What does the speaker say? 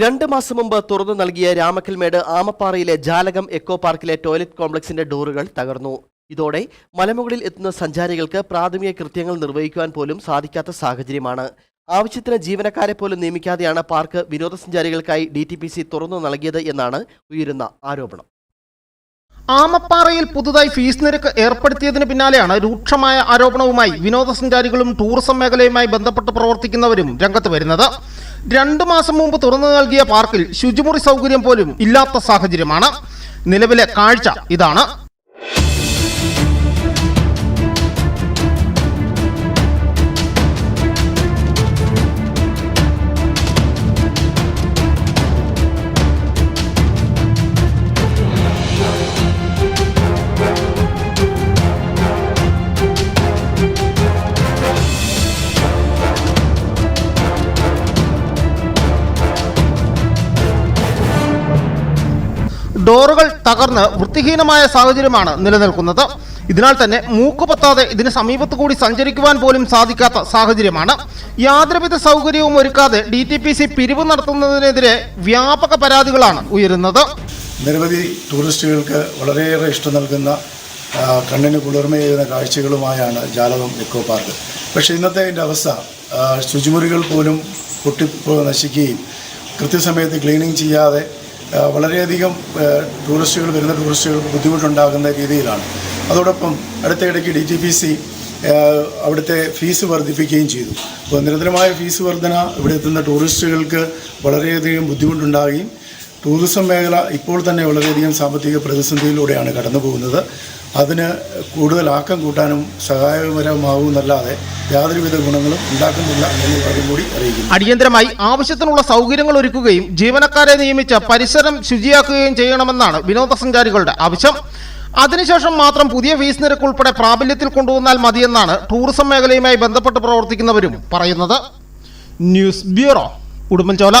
രണ്ട് മാസം മുമ്പ് തുറന്നു നൽകിയ രാമക്കൽമേട് ആമപ്പാറയിലെ ജാലകം എക്കോ പാർക്കിലെ ടോയ്ലറ്റ് കോംപ്ലക്സിന്റെ ഡോറുകൾ തകർന്നു. ഇതോടെ മലമുകളിൽ എത്തുന്ന സഞ്ചാരികൾക്ക് പ്രാഥമിക കൃത്യങ്ങൾ നിർവഹിക്കുവാൻ പോലും സാധിക്കാത്ത സാഹചര്യമാണ്. ആവശ്യത്തിന് ജീവനക്കാരെ പോലും നിയമിക്കാതെയാണ് പാർക്ക് വിനോദസഞ്ചാരികൾക്കായി ഡി ടി പി സി തുറന്നു നൽകിയത് എന്നാണ് ഉയരുന്ന ആരോപണം. ആമപ്പാറയിൽ പുതുതായി ഫീസ് നിരക്ക് ഏർപ്പെടുത്തിയതിന് പിന്നാലെയാണ് രൂക്ഷമായ ആരോപണവുമായി വിനോദസഞ്ചാരികളും ടൂറിസം മേഖലയുമായി ബന്ധപ്പെട്ട് പ്രവർത്തിക്കുന്നവരും രംഗത്ത് വരുന്നത്. രണ്ടു മാസം മുമ്പ് തുറന്നു നൽകിയ പാർക്കിൽ ശുചിമുറി സൗകര്യം പോലും ഇല്ലാത്ത സാഹചര്യമാണ്. നിലവിലെ കാഴ്ച ഇതാണ്. ഡോറുകൾ തകർന്ന് വൃത്തിഹീനമായ സാഹചര്യമാണ് നിലനിൽക്കുന്നത്. ഇതിനാൽ തന്നെ മൂക്ക് പത്താതെ ഇതിന് സമീപത്ത് കൂടി സഞ്ചരിക്കുവാൻ പോലും സാധിക്കാത്ത സാഹചര്യമാണ്. യാതൊരുവിധ സൗകര്യവും ഒരുക്കാതെ ഡി ടി പി സി പിരിവ് നടത്തുന്നതിനെതിരെ വ്യാപക പരാതികളാണ് ഉയരുന്നത്. നിരവധി ടൂറിസ്റ്റുകൾക്ക് വളരെയേറെ ഇഷ്ടം നൽകുന്ന കണ്ണിന് കുളിർമയേകുന്ന കാഴ്ചകളുമായാണ് ജാലകം എക്കോ പാർക്ക്. പക്ഷേ ഇന്നത്തെ അതിന്റെ അവസ്ഥ ശുചിമുറികൾ പോലും പൊട്ടി നശിക്കുകയും കൃത്യസമയത്ത് ക്ലീനിങ് ചെയ്യാതെ വളരെയധികം ടൂറിസ്റ്റുകൾ വരുന്ന ടൂറിസ്റ്റുകൾക്ക് ബുദ്ധിമുട്ടുണ്ടാകുന്ന രീതിയിലാണ്. അതോടൊപ്പം അടുത്തയിടയ്ക്ക് ഡി ടി പി സി അവിടുത്തെ ഫീസ് വർദ്ധിപ്പിക്കുകയും ചെയ്തു. അപ്പോൾ നിരന്തരമായ ഫീസ് വർധന ഇവിടെ എത്തുന്ന ടൂറിസ്റ്റുകൾക്ക് വളരെയധികം ബുദ്ധിമുട്ടുണ്ടാകുകയും ടൂറിസം മേഖല ഇപ്പോൾ തന്നെ വളരെയധികം സാമ്പത്തിക പ്രതിസന്ധിയിലൂടെയാണ് കടന്നു പോകുന്നത് അതിന് കൂടുതൽ ആക്കം കൂട്ടാനും സഹായകരമാകുമെന്നല്ലാതെ യാതൊരുവിധ ഗുണങ്ങളും ഉണ്ടാക്കുന്നില്ല എന്ന് കാര്യം കൂടി അറിയിക്കുന്നു. അടിയന്തരമായി ആവശ്യത്തിനുള്ള സൗകര്യങ്ങൾ ഒരുക്കുകയും ജീവനക്കാരെ നിയമിച്ച പരിസരം ശുചിയാക്കുകയും ചെയ്യണമെന്നാണ് വിനോദസഞ്ചാരികളുടെ ആവശ്യം. അതിനുശേഷം മാത്രം പുതിയ ഫീസ് നിരക്ക് ഉൾപ്പെടെ പ്രാബല്യത്തിൽ കൊണ്ടുവന്നാൽ മതിയെന്നാണ് ടൂറിസം മേഖലയുമായി ബന്ധപ്പെട്ട് പ്രവർത്തിക്കുന്നവരും പറയുന്നത്. News bureau Udumbanchola.